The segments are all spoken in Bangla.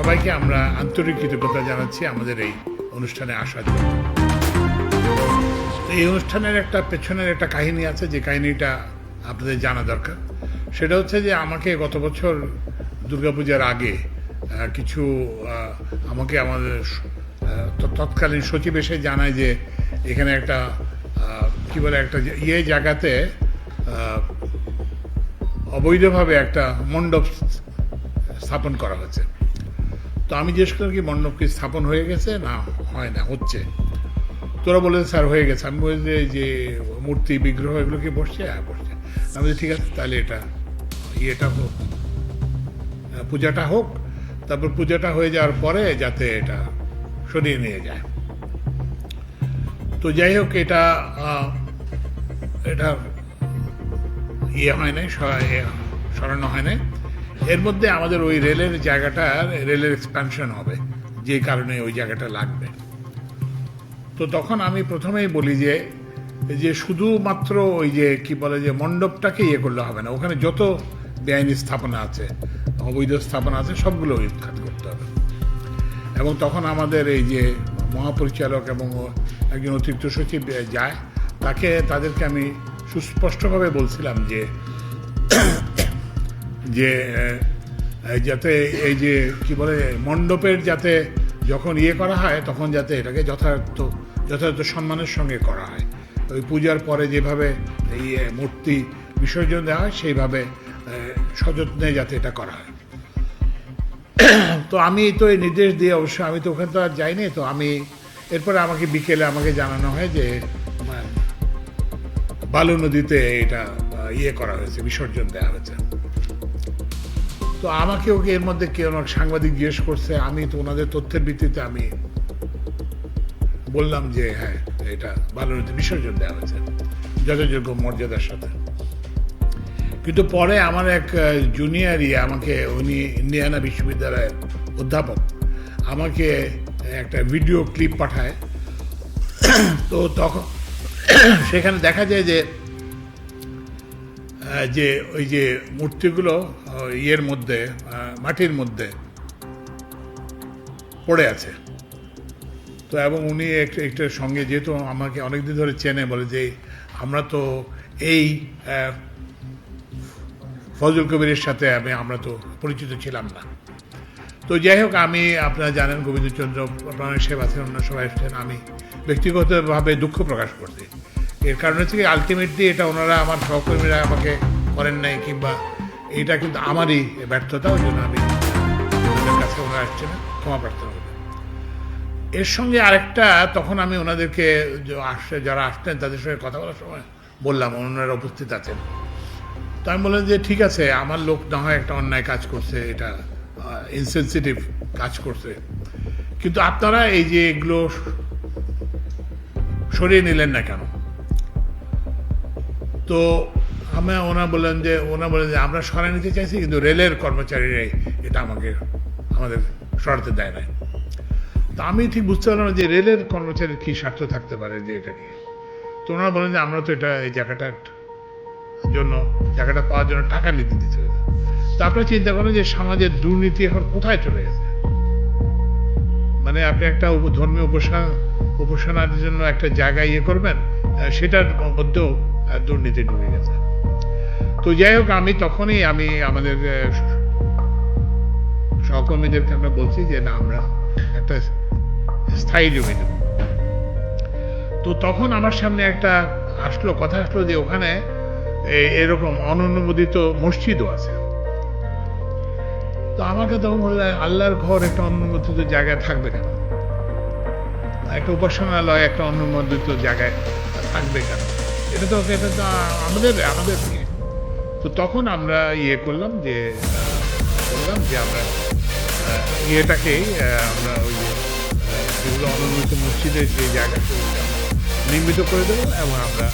সবাইকে আমরা আন্তরিক কৃতজ্ঞতা জানাচ্ছি আমাদের এই অনুষ্ঠানে আসার জন্য। এই অনুষ্ঠানের একটা পেছনের একটা কাহিনী আছে, যে কাহিনীটা আপনাদের জানা দরকার। সেটা হচ্ছে যে আমাকে গত বছর দুর্গাপূজার আগে কিছু আমাকে আমাদের তৎকালীন সচিব এসে জানায় যে এখানে একটা কি বলে, একটা ইয়ে জায়গাতে অবৈধভাবে একটা মণ্ডপ স্থাপন করা হয়েছে তো আমি জিজ্ঞেস করলাম কি মণ্ডপ কি স্থাপন হয়ে গেছে? না হয় না হচ্ছে। তোরা বলে স্যার হয়ে গেছে। আমি বলি যে মূর্তি বিগ্রহ এগুলো কি বসছে? হ্যাঁ বসছে। আমি বলি, ঠিক আছে তাহলে এটা ইয়েটা হোক পূজাটা হোক। তারপর পূজাটা হয়ে যাওয়ার পরে যাতে এটা সরিয়ে নিয়ে যায়। তো যাই হোক এটা এটা ইয়ে হয় নাই সরানো হয় নাই। এর মধ্যে আমাদের ওই রেলের জায়গাটার রেলের এক্সপ্যানশন হবে, যে কারণে ওই জায়গাটা লাগবে। তো তখন আমি প্রথমেই বলি যে যে শুধুমাত্র ওই যে কি বলে যে মণ্ডপটাকে ইয়ে করলে হবে না, ওখানে যত বেআইনি স্থাপনা আছে, অবৈধ স্থাপনা আছে, সবগুলো উৎখাত করতে হবে। এবং তখন আমাদের এই যে মহাপরিচালক এবং একজন অতিরিক্ত সচিব যায়, তাকে, তাদেরকে আমি সুস্পষ্টভাবে বলছিলাম যে যে যাতে এই যে, কি বলে, মণ্ডপের যাতে যখন ইয়ে করা হয়, তখন যাতে এটাকে যথার্থ যথাযথ সম্মানের সঙ্গে করা হয়। ওই পূজার পরে যেভাবে ইয়ে মূর্তি বিসর্জন দেওয়া হয়, সেইভাবে সযত্নে যাতে এটা করা হয়। তো আমি তো এই নির্দেশ দিয়ে অবশ্য আমি তো ওখানে তো আর যাইনি, তো আমি এরপরে আমাকে বিকেলে আমাকে জানানো হয় যে বালু নদীতে এটা ইয়ে করা হয়েছে, বিসর্জন দেওয়া হয়েছে। তো আমাকে ওকে এর মধ্যে কেউ এক সাংবাদিক জিজ্ঞেস করছে, আমি তো ওনাদের তথ্যের ভিত্তিতে আমি বললাম যে হ্যাঁ এটা বালু নদী বিসর্জন দেওয়া হয়েছে, যথাযোগ্য মর্যাদার সাথে। কিন্তু পরে আমার এক জুনিয়র ইয়ে আমাকে, উনি ইন্ডিয়ানা বিশ্ববিদ্যালয়ের অধ্যাপক, আমাকে একটা ভিডিও ক্লিপ পাঠায়। তো তখন সেখানে দেখা যায় যে যে ওই যে মূর্তিগুলো ইয়ের মধ্যে মাটির মধ্যে পড়ে আছে। তো এবং উনি একটা একটার সঙ্গে যেহেতু আমাকে অনেকদিন ধরে চেনে, বলে যে আমরা তো এই ফজল কবিরের সাথে আমি, আমরা তো পরিচিত ছিলাম না। তো যাই হোক, আমি, আপনারা জানেন গোবিন্দচন্দ্র প্রাণের সেবা আছেন অন্য সবাই এসেছেন আমি ব্যক্তিগতভাবে দুঃখ প্রকাশ করছি। এর কারণ হচ্ছে কি আলটিমেটলি এটা ওনারা আমার সহকর্মীরা আমাকে করেন নাই কিংবা এটা কিন্তু আমারই ব্যর্থতা, ওই জন্য আমি ওনাদের কাছে ওনারা আসছে না, ক্ষমা প্রার্থনা করি এর সঙ্গে আরেকটা, তখন আমি ওনাদেরকে আসছে যারা আসতেন তাদের সঙ্গে কথা বলার সময় বললাম, ওনারা উপস্থিত আছেন। তো আমি বললাম যে, ঠিক আছে, আমার লোক না হয় একটা অন্যায় কাজ করছে, এটা ইনসেন্সিটিভ কাজ করছে। কিন্তু আপনারা এই যে এগুলো সরিয়ে নিলেন না কেন? তো আমি ওনা বললেন যে, ওনা বললেন যে, আমরা সরাই নিতে চাইছি, কিন্তু রেলের কর্মচারীরাই এটা আমাকে, আমাদের সরাতে দেয় না তা আমি ঠিক বুঝতে পারলাম যে রেলের কর্মচারীর কী স্বার্থ থাকতে পারে যে এটা নিয়ে। তো ওনারা বলেন যে, আমরা তো এটা, এই জায়গাটার জন্য, জায়গাটা পাওয়ার জন্য টাকা নিতে দিতে হবে তা আপনারা চিন্তা করেন যে সমাজের দুর্নীতি এখন কোথায় চলে গেছে? মানে আপনি একটা ধর্মীয় উপাসনা উপাসনার জন্য একটা জায়গা ইয়ে করবেন সেটার মধ্যেও দুর্নীতি ঢুকে গেছে। তো যাই হোক, আমি তখনই আমি আমাদের সহকর্মীদেরকে আমরা বলছি যে, না, আমরা একটা স্থায়ী জমি দেব তো তখন আমার সামনে একটা আসলো, কথা আসলো যে, ওখানে এরকম অননুমোদিত মসজিদও আছে। তো আমাকে তখন বললে, আল্লাহর ঘর একটা অনুমোদিত জায়গায় থাকবে কেন? একটা উপাসনালয়, একটা অনুমোদিত জায়গায় থাকবে কেন? এটা তো এটা তো আমাদের আমাদের তো তখন আমরা ইয়ে করলাম যে বললাম যে আমরা আহ, আমরা ওই যেগুলো অনুমোদিত মসজিদের যে জায়গা নির্মিত করে দেবো এবং আমরা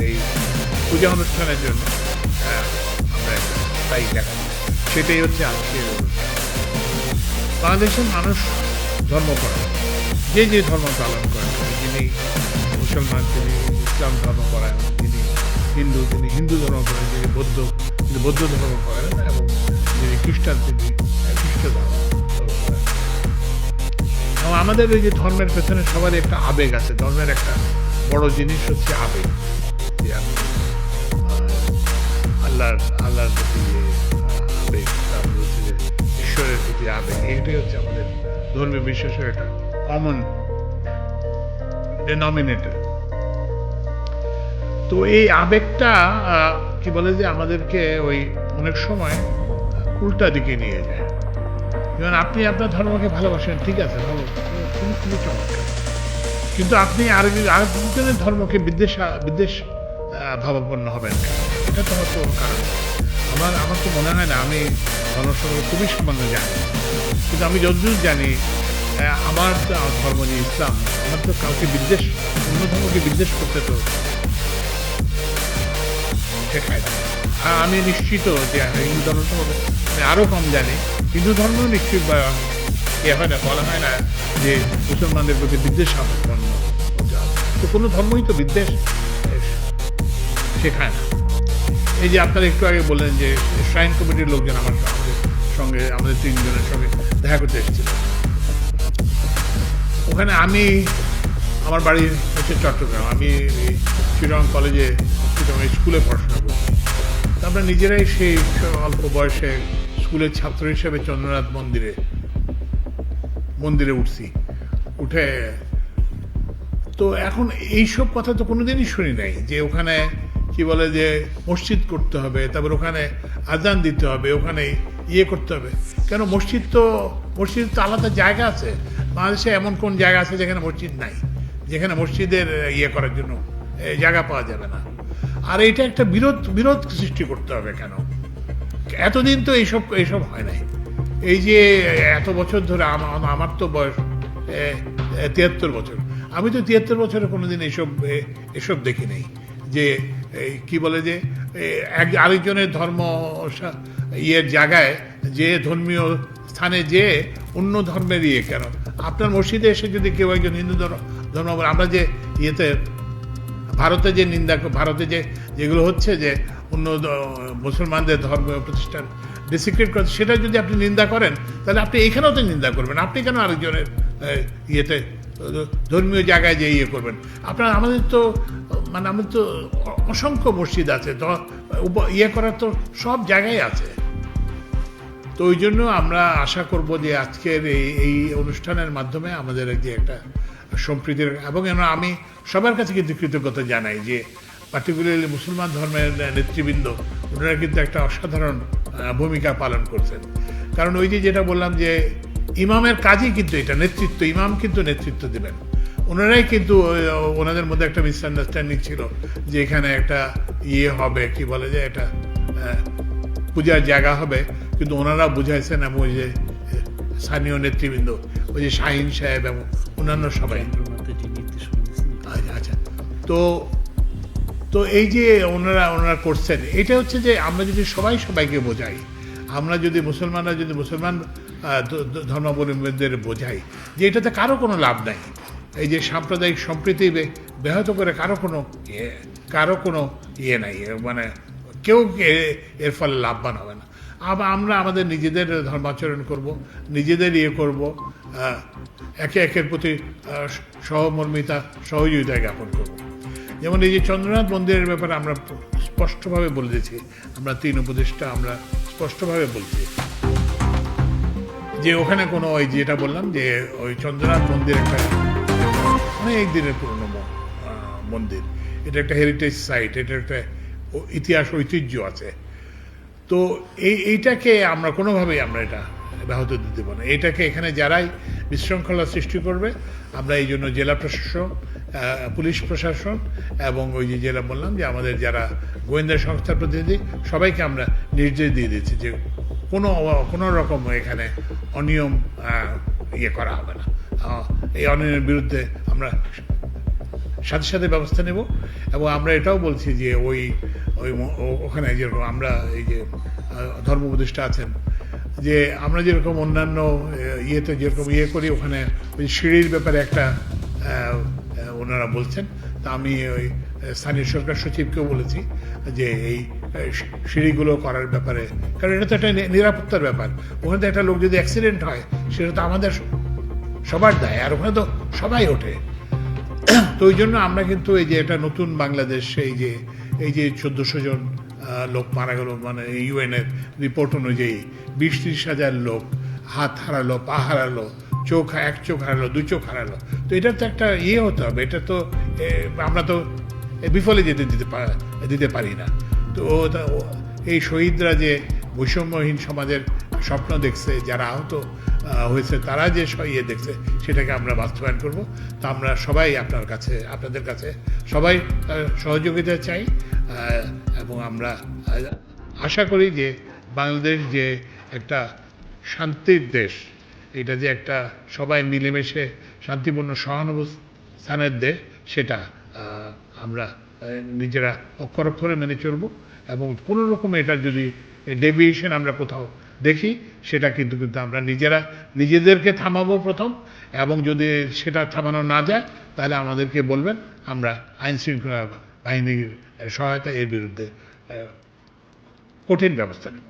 এই- পূজা অনুষ্ঠানের জন্য আমরা তাই স্থায়ী সেটাই হচ্ছে আজকের বাংলাদেশের মানুষ ধর্ম করে। যে যে ধর্ম পালন করে যিনি মুসলমান তিনি ইসলাম ধর্ম করেন যিনি হিন্দু, তিনি হিন্দু ধর্ম করেন যিনি বৌদ্ধ, তিনি বৌদ্ধ ধর্ম করেন এবং যিনি খ্রিস্টান, তিনি খ্রিস্ট ধর্ম এবং আমাদের এই যে ধর্মের পেছনে সবারই একটা আবেগ আছে, ধর্মের একটা বড় জিনিস হচ্ছে আবেগ। আল্লাহর আল্লাহর প্রতি আবেগ, তারপর হচ্ছে যে ঈশ্বরের প্রতি আবেগ এটাই হচ্ছে আমাদের ধর্মীয় বিশ্বাসের একটা কমন ডেনমিনেটর তো এই আবেগটা কি বলে যে আমাদেরকে ওই অনেক সময় উল্টা দিকে নিয়ে যায়। যেমন আপনি আপনার ধর্মকে ভালোবাসেন, ঠিক আছে ভালো খুবই খুবই চমৎকার। কিন্তু আপনি আর আরেকজনের ধর্মকে বিদ্বেষ বিদ্বেষ ভাবাপন্ন হবেন এটা তো হয়তো কারণ আমার আমার তো মনে হয় না, আমি ধর্ম সম্পর্কে খুবই সামান্য জানি। কিন্তু আমি যতদূর জানি আমার ধর্ম যে ইসলাম, আমার তো কাউকে বিদ্বেষ, অন্য ধর্মকে বিদ্বেষ করতে তো আর আমি নিশ্চিত যে হিন্দু ধর্ম সম্পর্কে আরও কম জানি। হিন্দু ধর্ম নিশ্চিত এ হয় না, বলা হয় না যে মুসলমানদের প্রতি বিদ্বেষ ধর্ম তো কোনো ধর্মই তো বিদ্বেষ শেখায় না। এই যে আপনারা একটু আগে বললেন যে শ্রাইন কমিটির লোকজন আমার আমাদের সঙ্গে, আমাদের তিনজনের সঙ্গে দেখা করতে এসেছিল। ওখানে আমি, আমার বাড়ি হচ্ছে চট্টগ্রাম। আমি চিরং কলেজে চিরং স্কুলে পড়াশোনা করছি। তো আমরা নিজেরাই সেই অল্প বয়সে স্কুলের ছাত্র হিসেবে চন্দ্রনাথ মন্দিরে মন্দিরে উঠছি। উঠে তো এখন এইসব কথা তো কোনোদিনই শুনি নাই যে ওখানে কি বলে যে মসজিদ করতে হবে, তারপর ওখানে আজান দিতে হবে, ওখানে ইয়ে করতে হবে। কেন মসজিদ তো মসজিদ তো আলাদা জায়গা আছে। বাংলাদেশে এমন কোন জায়গা আছে যেখানে মসজিদ নাই, যেখানে মসজিদের ইয়ে করার জন্য জায়গা পাওয়া যাবে না। আর এটা একটা বিরোধ বিরোধ সৃষ্টি করতে হবে কেন? এতদিন তো এইসব এইসব হয় নাই। এই যে এত বছর ধরে আমার তো বয়স তিয়াত্তর বছর। আমি তো তিয়াত্তর বছরে কোনোদিন এইসব এসব দেখি নাই। যে কি বলে যে এক, আরেকজনের ধর্ম ইয়ের জায়গায় যে ধর্মীয় স্থানে যে অন্য ধর্মের ইয়ে কেন? আপনার মসজিদে এসে যদি কেউ একজন হিন্দু ধর্ম ধর্ম আমরা যে ইয়েতে ভারতে যে নিন্দা, ভারতে যে যেগুলো হচ্ছে যে অন্য মুসলমানদের ধর্মীয় প্রতিষ্ঠান ডিসিক্রেট করছে সেটা যদি আপনি নিন্দা করেন, তাহলে আপনি এখানেও তো নিন্দা করবেন। আপনি কেন আরেকজনের ইয়েতে, ধর্মীয় জায়গায় যে ইয়ে করবেন? আপনার, আমাদের তো মানে আমাদের তো অসংখ্য মসজিদ আছে, তো ইয়ে করার তো সব জায়গায় আছে। তো ওই জন্য আমরা আশা করব যে আজকের এই এই অনুষ্ঠানের মাধ্যমে আমাদের যে একটা সম্প্রীতির এবং আমি সবার কাছে কিন্তু কৃতজ্ঞতা জানাই যে পার্টিকুলারলি মুসলমান ধর্মের নেতৃবৃন্দ, ওনারা কিন্তু একটা অসাধারণ ভূমিকা পালন করছেন। কারণ ওই যে যেটা বললাম যে ইমামের কাজই কিন্তু এটা, নেতৃত্ব, ইমাম কিন্তু নেতৃত্ব দেবেন। ওনারাই কিন্তু ওনাদের মধ্যে একটা মিসআন্ডারস্ট্যান্ডিং ছিল যে এখানে একটা ইয়ে হবে, কি বলে যে এটা পূজার জায়গা হবে। কিন্তু ওনারা বুঝাইছেন এবং যে স্থানীয় নেতৃবৃন্দ, ওই যে শাহিন সাহেব এবং অন্যান্য সবাই। আচ্ছা আচ্ছা। তো তো এই যে ওনারা ওনারা করছেন, এটা হচ্ছে যে আমরা যদি সবাই সবাইকে বোঝাই, আমরা যদি মুসলমানরা যদি মুসলমান ধর্মাবলম্বীদের বোঝাই, যে এটাতে কারও কোনো লাভ নাই। এই যে সাম্প্রদায়িক সম্প্রীতি ব্যাহত করে কারও কোনো কারও কোনো ইয়ে নাই মানে কেউ এর ফলে লাভবান হবে না। আবার আমরা আমাদের নিজেদের ধর্মাচরণ করব, নিজেদের ইয়ে করব একে একের প্রতি সহমর্মিতা, সহযোগিতা জ্ঞাপন করব। যেমন এই যে চন্দ্রনাথ মন্দিরের ব্যাপারে আমরা স্পষ্টভাবে বলে দিয়েছি, আমরা তিন উপদেষ্টা, আমরা স্পষ্টভাবে বলছি। যে ওখানে কোনো ওই যেটা বললাম যে ওই চন্দ্রনাথ মন্দির একটা অনেক দিনের পুরনো মন্দির। এটা একটা হেরিটেজ সাইট এটা একটা ইতিহাস, ঐতিহ্য আছে। তো এই, এইটাকে আমরা কোনোভাবেই আমরা এটা ব্যাহত দিতে দেবো না। এটাকে এখানে যারাই বিশৃঙ্খলা সৃষ্টি করবে, আমরা এই জন্য জেলা প্রশাসন পুলিশ প্রশাসন এবং ওই যে জেলা বললাম যে আমাদের যারা গোয়েন্দা সংস্থার প্রতিনিধি, সবাইকে আমরা নির্দেশ দিয়ে দিচ্ছি যে কোনো কোনো রকম এখানে অনিয়ম ইয়ে করা হবে না। এই অনিয়মের বিরুদ্ধে আমরা সাথে সাথে ব্যবস্থা নেব এবং আমরা এটাও বলছি যে ওই ওই ওখানে যেরকম আমরা এই যে ধর্ম উপদেষ্টা আছেন, যে আমরা যেরকম অন্যান্য ইয়েতে যেরকম ইয়ে করি, ওখানে ওই সিঁড়ির ব্যাপারে একটা ওনারা বলছেন। তা আমি ওই স্থানীয় সরকার সচিবকেও বলেছি যে এই সিঁড়িগুলো করার ব্যাপারে, কারণ এটা তো একটা নিরাপত্তার ব্যাপার। ওখানে তো একটা লোক যদি অ্যাক্সিডেন্ট হয়, সেটা তো আমাদের সবার দায়, আর ওখানে তো সবাই ওঠে। তো ওই জন্য আমরা কিন্তু এই যে একটা নতুন বাংলাদেশ এই যে এই যে চোদ্দশো জন লোক মারা গেল মানে ইউএনের রিপোর্ট অনুযায়ী বিশ ত্রিশ হাজার লোক হাত হারালো পা হারালো চোখ এক চোখ হারালো দু চোখ হারালো। তো এটা তো একটা ইয়ে হতে হবে এটা তো আমরা তো বিফলে যেতে দিতে দিতে পারি না। তো এই শহীদরা যে বৈষম্যহীন সমাজের স্বপ্ন দেখছে যারা আহত আহ, হয়েছে তারা যে ইয়ে দেখছে, সেটাকে আমরা বাস্তবায়ন করব। তা আমরা সবাই আপনার কাছে, আপনাদের কাছে সবাই সহযোগিতা চাই এবং আমরা আশা করি যে বাংলাদেশ যে একটা শান্তির দেশ, এটা যে একটা সবাই মিলেমিশে শান্তিপূর্ণ সহানুভূস্থানের দেশ, সেটা আমরা নিজেরা অক্ষর অক্ষরে মেনে চলব। এবং কোনো রকম এটা যদি ডেভিয়েশন আমরা কোথাও দেখি, সেটা কিন্তু কিন্তু আমরা নিজেরা, নিজেদেরকে থামাবো প্রথম, এবং যদি সেটা থামানো না যায়, তাহলে আমাদেরকে বলবেন, আমরা আইন শৃঙ্খলা বাহিনীর সহায়তা এর বিরুদ্ধে কঠিন ব্যবস্থা নেব।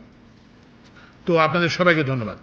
তো আপনাদের সবাইকে ধন্যবাদ।